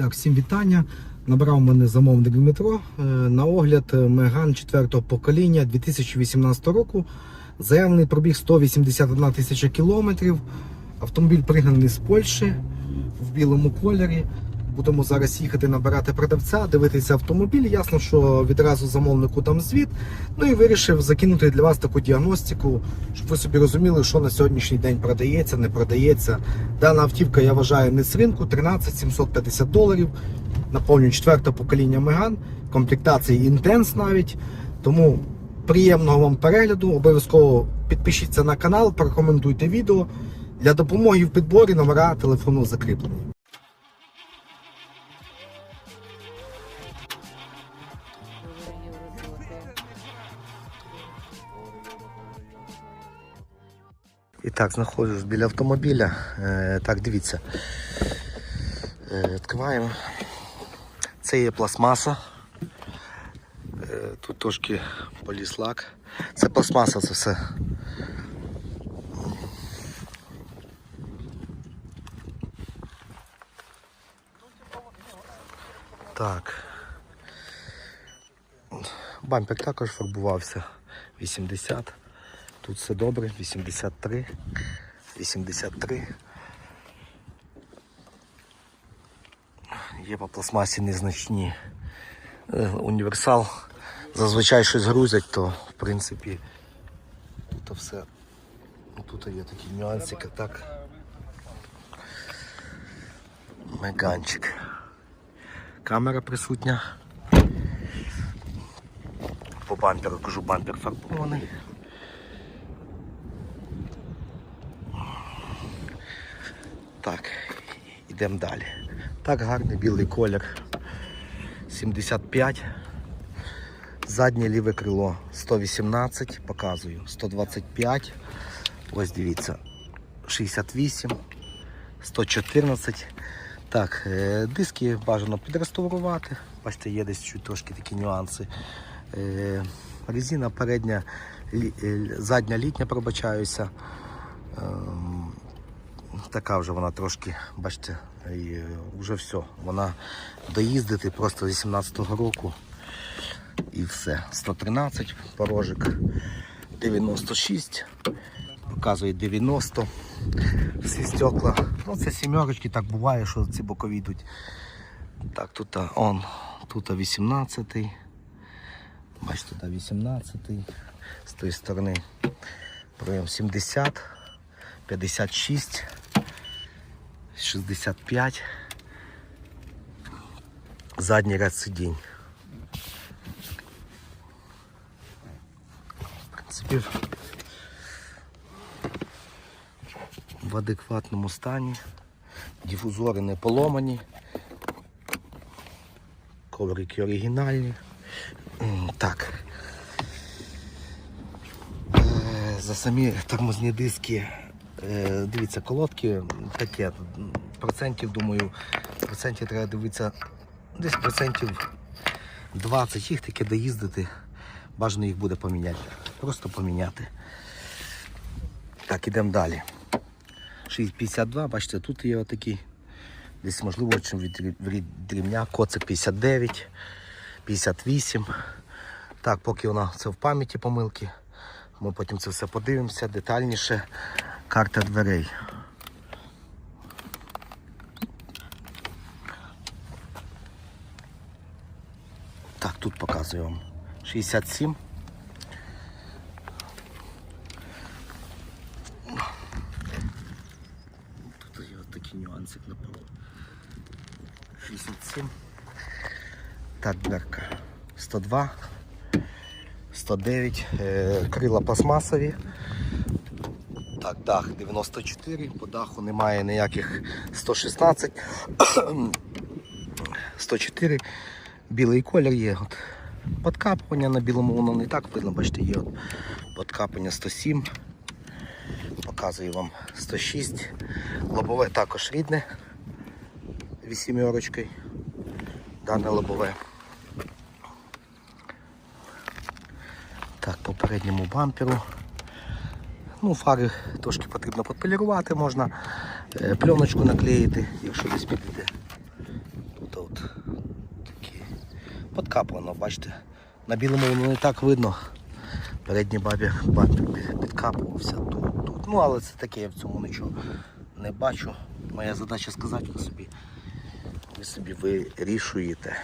Так, всім вітання. Набрав мене замовник Дмитро. Е, На огляд Меган 4-го покоління 2018 року. Заявлений пробіг 181 тисяча кілометрів. Автомобіль пригнаний з Польщі в білому кольорі. Будемо зараз їхати набирати продавця, дивитися автомобіль. Ясно, що відразу замовнику дам звіт. Ну і вирішив закинути для вас таку діагностику, щоб ви собі розуміли, що на сьогоднішній день продається, не продається. Дана автівка, я вважаю, не з ринку 13 750 доларів. Наповнюю четверте покоління Меган, комплектації інтенс навіть. Тому приємного вам перегляду. Обов'язково підпишіться на канал, прокоментуйте відео. Для допомоги в підборі номера телефону закріплені. І так, знаходжусь біля автомобіля. Е, так, дивіться. Е, відкриваємо. Це є пластмаса. Е, тут трошки поліслак. Це пластмаса, це все. Так. Бампер також фарбувався. 80. Тут все добре. 83. 83. Є по пластмасі незначні. Е, Універсал. Зазвичай щось грузять, то в принципі тут все. ну, Тут є такі нюансики, так. Меганчик. Камера присутня. По бамперу кажу, бампер фарбований. Так, йдемо далі. Так, гарний білий колір. 75. Заднє ліве крило 118, показую, 125. Ось дивіться. 68, 114. Так, е, диски бажано підреставрувати. Бачите, є десь трошки такі нюанси. Е, Резина передня, е, задня літня, пробачаюся. Така вже вона трошки, бачите, і е, вже все. Вона доїздити просто з 18-го року і все. 113 порожик, 96, показує 90. Всі стекла. Ну це сімерочки, так буває, що ці бокові йдуть. Так, тут он, тут 18. Бачите, тут 18 з тої сторони. Пройом 70, 56. 65. Задній ряд сидінь. В принципі, в адекватному стані. Дифузори не поломані. Коврики оригінальні. Так. Е, За самі тормозні диски Дивіться, колодки таке. Процентів, думаю, процентів треба дивитися десь процентів 20 їх таке доїздити. Бажано їх буде поміняти. Просто поміняти. Так, ідемо далі. 6,52, бачите, тут є отакий. Десь можливо чим від, рівня, коцик 59, 58. Так, поки вона це в пам'яті помилки. Ми потім це все подивимося детальніше. Карта дверей. Так, тут показую вам. 67. Тут є от такий нюансик на полу. 67. Так, дверка. 102. 109. Е, крила пластмасові. Так, дах 94, по даху немає ніяких 116, 104, білий колір є. От. Подкапування на білому воно не так видно, бачите, є от подкапання 107, показую вам 106, лобове також рідне, вісімерочкою, дане лобове. Так, по передньому бамперу. Ну, фари трошки потрібно підполірувати, можна е, пленочку наклеїти, якщо десь підійде. Тут такі. Подкапано, бачите. На білому воно не так видно. Передній бабі підкапувався тут, тут. Ну, але це таке, я в цьому нічого не бачу. Моя задача сказати ви собі. Ви собі вирішуєте.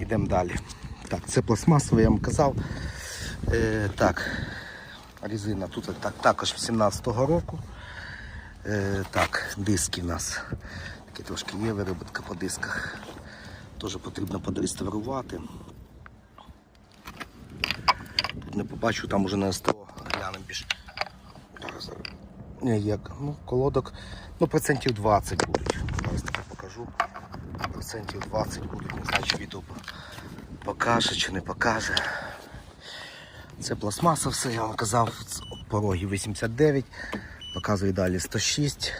Йдемо далі. Так, це пластмасове, я вам казав. Е, так, резина тут так, також 17-го року. Е, так, диски у нас. Такі трошки є виробітка по дисках. Теж потрібно подреставрувати. Тут не побачу, там уже на СТО глянемо. Зараз. Ні, як, ну, колодок, ну, процентів 20 будуть. Зараз таки покажу. Процентів 20 будуть, не знаю, чи відео покаже чи не покаже. Це пластмаса все, я вам казав, пороги 89, показує далі 106,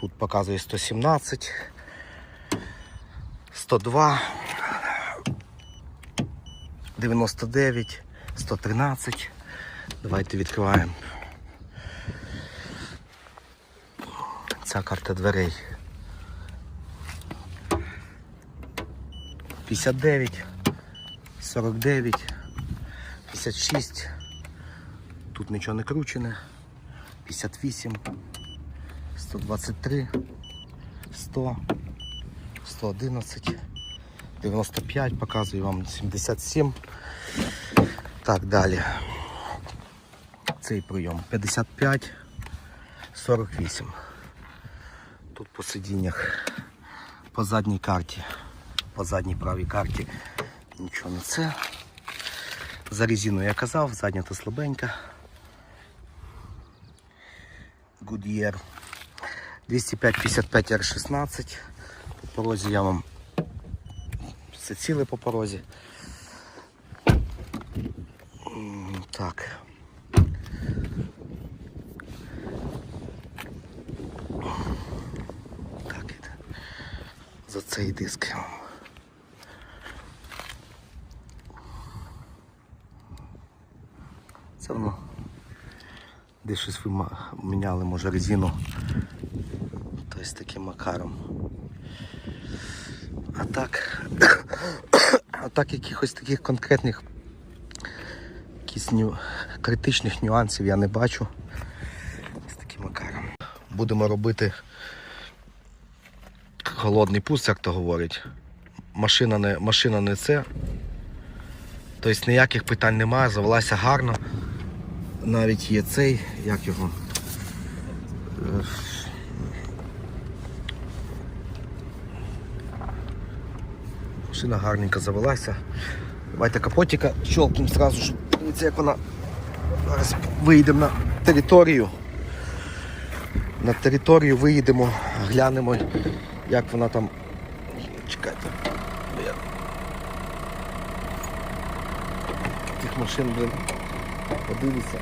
тут показує 117, 102, 99, 113. Давайте відкриваємо. Ця карта дверей. 59, 49, 56. Тут нічого не кручене. 58, 123, 100, 111, 95, показую вам 77. Так, далі. Цей прийом 55, 48. Тут по сидіннях, по задній карті, по задній правій карті нічого не це. За резину я казав, задня то слабенька. Goodyear 205-55 R16. По порозі я вам все ціле по порозі. Так. Так. За цей диск я вам. Це воно. Десь щось ви міняли, може, резину. Тобто таким макаром. А так. А так якихось таких конкретних якісь ню... критичних нюансів я не бачу. З таким макаром. Будемо робити холодний пуст, як то говорить. Машина не, машина не це. Тобто ніяких питань немає, завелася гарно. Навіть є цей, як його. Машина гарненько завелася. Давайте капотика щелкнемо зразу ж. Дивіться, як вона. Зараз виїдемо на територію. На територію виїдемо, глянемо, як вона там. Чекайте. Тих машин, блин. Подивіться.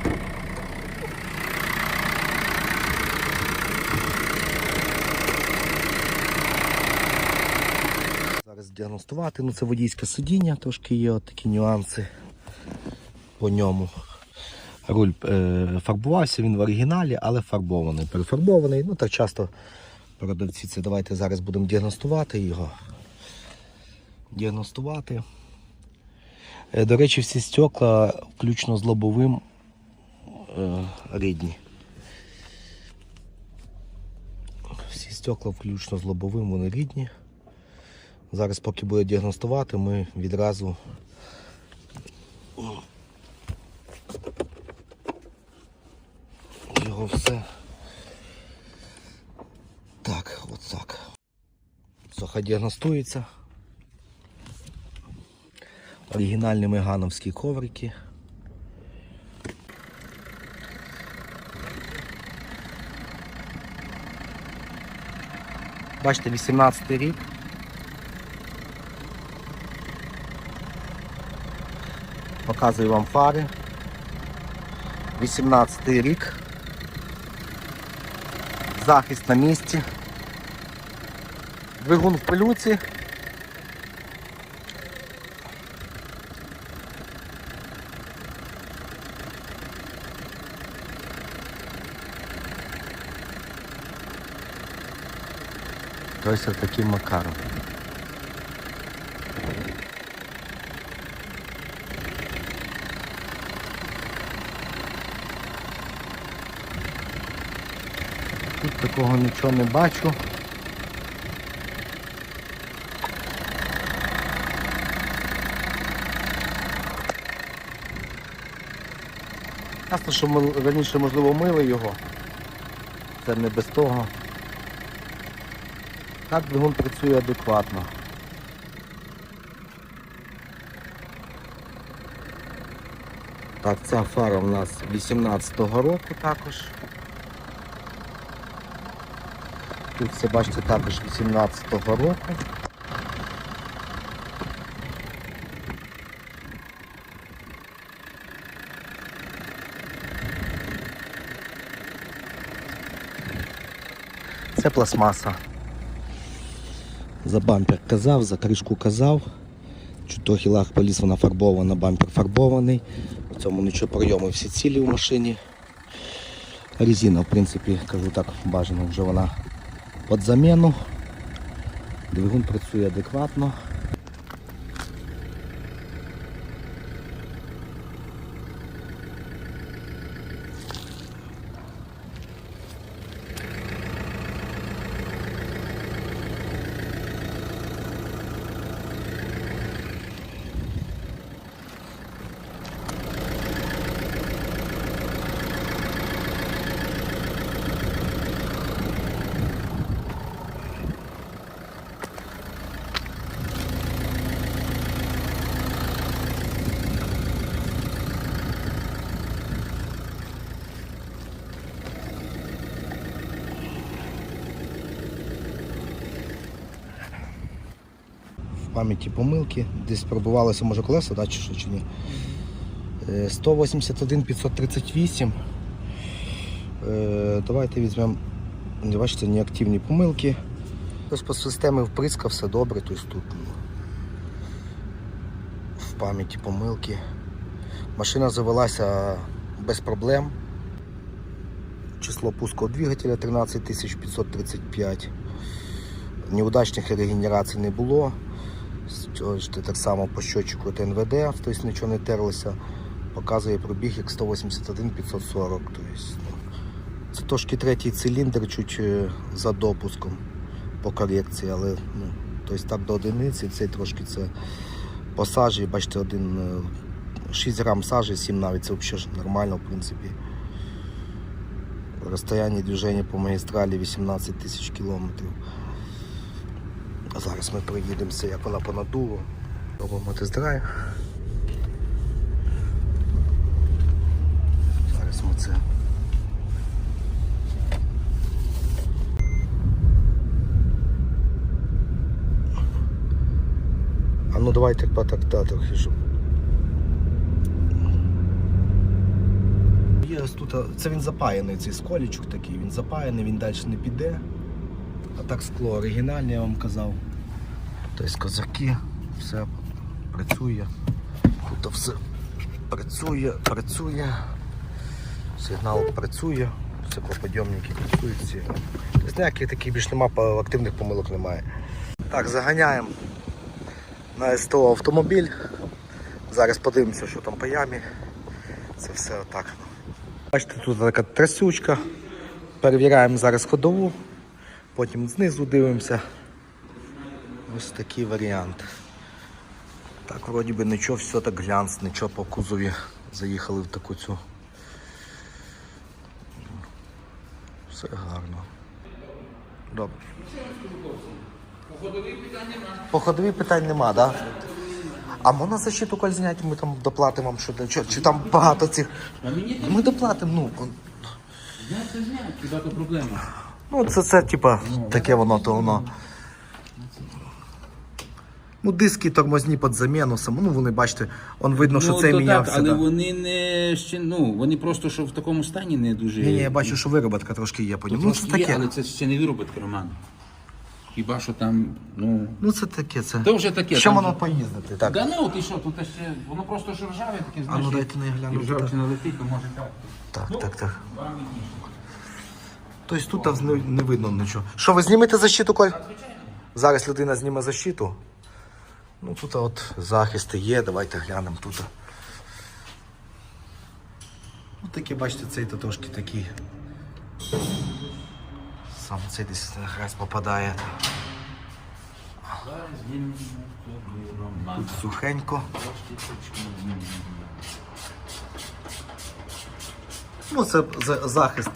Зараз діагностувати, ну це водійське сидіння, трошки є такі нюанси по ньому. Руль е, фарбувався, він в оригіналі, але фарбований. Перефарбований. Ну так часто продавці це давайте зараз будемо діагностувати його. Діагностувати. Е, До речі, всі стекла, включно з лобовим, е, рідні. Всі стекла, включно з лобовим, вони рідні. Зараз, поки буде діагностувати, ми відразу його все. Так, от так. Все, хай діагностується. Оригінальні мегановські коврики. Бачите, 18 рік. Показую вам фари. 18 рік. Захист на місці. Двигун в пилюці. Тобто таким макаром. Тут такого нічого не бачу. Ясно, що ми раніше, можливо, мили його. Це не без того. Так двигун працює адекватно. Так, ця фара у нас 18-го року також. Тут все бачите також 18-го року. Це пластмаса. За бампер казав, за кришку казав. Чуть трохи лаг поліз, вона фарбована, бампер фарбований. В цьому нічого прийоми всі цілі в машині. Резина, в принципі, кажу так, бажано вже вона під заміну. Двигун працює адекватно. в пам'яті помилки. Десь пробувалося, може, колеса, да, чи що, чи ні. Е, 181 538. Е, Давайте візьмемо, бачите, неактивні помилки. Тобто по системі вприска все добре, тобто тут ну, в пам'яті помилки. Машина завелася без проблем. Число пуску двигателя 13535. Неудачних регенерацій не було. Цього Так само по щотчику ТНВД, тобто нічого не терлося. Показує пробіг як 181 540. Тобто, це трошки третій циліндр, чуть е, за допуском по корекції, але ну, тобто так до одиниці, цей трошки це по сажі, бачите, один е, 6 грам сажі, 7 навіть, це взагалі нормально, в принципі. Розстояння движення по магістралі 18 тисяч кілометрів. А зараз ми проїдемося, як вона по. Робимо тест-драйв. Зараз ми це. А ну давайте потакта трохи, щоб. Є ось тут, це він запаяний, цей сколічок такий, він запаяний, він далі не піде. А так скло оригінальне, я вам казав. Тобто козаки, все працює. Тут все працює, працює. Сигнал працює, все поподйомники працюють всі. Тобто ніяких таких більш нема, по- активних помилок немає. Так, заганяємо на СТО автомобіль. Зараз подивимося, що там по ямі. Це все отак. Бачите, тут така трясючка. Перевіряємо зараз ходову, потім знизу дивимося. Ось такий варіант. Так, вроді би нічого, все так глянц, нічого по кузові заїхали в таку цю. Все гарно. Добре. По ходовій питань нема, так? Да? А можна защиту коль зняти, ми там доплатимо вам що, чи, чи там багато цих. Ми доплатимо, ну. он- знати знати, хіба то проблема. Ну, це, це типа, таке воно, то воно. Ну, диски тормозні під заміну, сам- ну вони бачите, он видно, що ну, це то мінявся. так, але да. вони не ще, ну, вони просто що в такому стані не дуже. Ні, ні, я бачу, що вироботка трошки є по ньому. Ну, це є, таке. але це ще не виробітка, Роман. Хіба що там, ну. Ну це таке, це. То вже таке. Ще там воно поїздити, так. Да ну, ти що, тут ще, воно просто що ржаве таке, А ну дайте не гляну. ржавчина летить, то може так. Так, так, так. Вам. Тобто тут не, не видно нічого. Що, ви знімете защиту, Коль? Зараз людина зніме защиту. Ну тут от захисти є, давайте глянемо тут. Ну такі, бачите, цей то трошки такий. Сам цей десь раз попадає. Тут сухенько. Ну, це за- захист.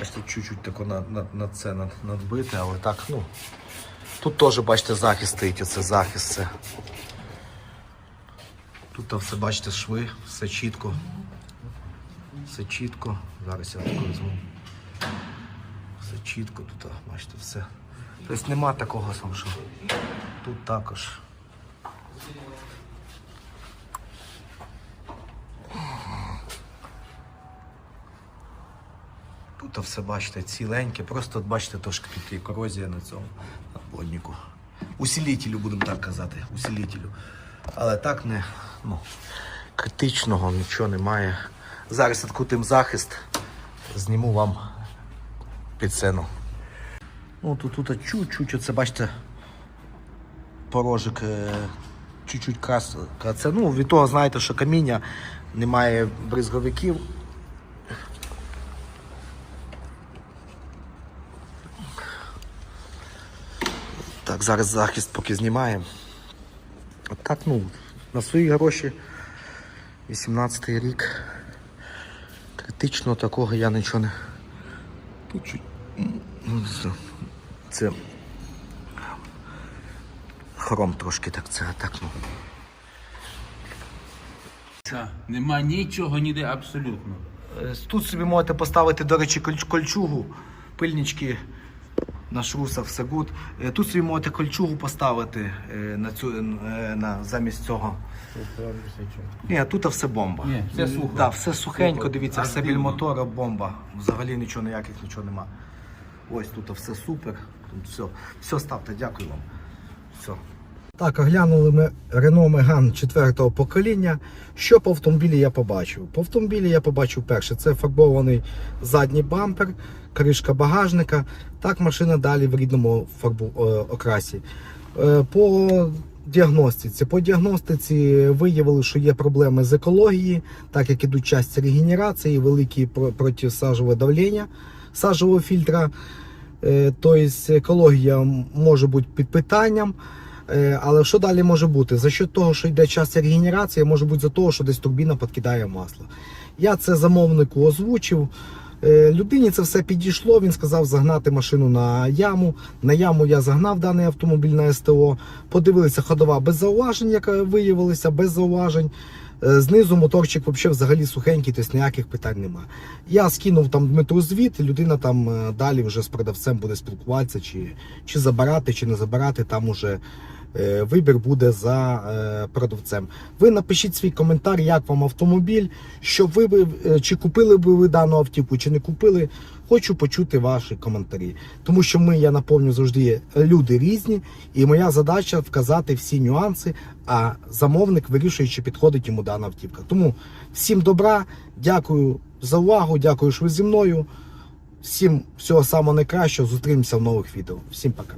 Бачите, чуть-чуть тако на, на, на це над- надбите, але так, ну. Тут теж, бачите, захист стоїть, оце захист. Це. Тут там все, бачите, шви, все чітко. Все чітко. Зараз я тако візьму. Все чітко тут, бачите, все. Тобто нема такого що тут також. Тут все бачите ціленьке, просто бачите, трошки тут корозія на цьому надплоднику. Усилителю, будемо так казати, усилителю. Але так не ну, критичного нічого немає. Зараз відкрутим захист, зніму вам під сцену. Ну тут, тут чуть-чуть, оце бачите, порожик е, чуть-чуть крас. Ну, від того знаєте, що каміння немає бризговиків. Так, зараз захист поки знімаємо. От так, ну, на свої гроші 18 й рік. Критично такого я нічого не. Це- Це. Хром трошки так, це так, ну. Нема нічого ніде абсолютно. Е, Тут собі можете поставити, до речі, кольчугу, пильнички на шрусах, все гуд. Е, Тут собі можете кольчугу поставити е, на цю, е, на, замість цього. Ні, тут все бомба. Ні, все сухо. Так, все сухенько, дивіться, все Активно. мотора бомба. Взагалі нічого ніяких нічого нема. Ось тут все супер. Тут все. Все ставте, дякую вам. Все. Так, оглянули ми Renault Megane 4 покоління. Що по автомобілі я побачив? По автомобілі я побачив перше, це фарбований задній бампер, кришка багажника. Так, машина далі в рідному фарбу, е, окрасі. Е, По діагностиці. По діагностиці виявили, що є проблеми з екології, так як ідуть часті регенерації, великі про- протисажове давлення сажового фільтра. Тобто екологія може бути під питанням. Але що далі може бути? За що того, що йде час регенерації, може бути за того, що десь турбіна підкидає масло. Я це замовнику озвучив. Е, Людині це все підійшло. Він сказав загнати машину на яму. На яму я загнав даний автомобіль на СТО. Подивилися ходова без зауважень, яка виявилася, без зауважень. Е, Знизу моторчик взагалі сухенький, тобто ніяких питань немає. Я скинув там Дмитру звіт, людина там е, далі вже з продавцем буде спілкуватися, чи, чи забирати, чи не забирати. Там уже вибір буде за е, продавцем. Ви напишіть свій коментар, як вам автомобіль, що ви е, чи купили би ви дану автівку, чи не купили. Хочу почути ваші коментарі. Тому що ми, я наповню завжди люди різні, і моя задача вказати всі нюанси, а замовник вирішує, чи підходить йому дана автівка. Тому всім добра, дякую за увагу, дякую, що ви зі мною. Всім всього самого найкращого. Зустрінемося в нових відео. Всім пока.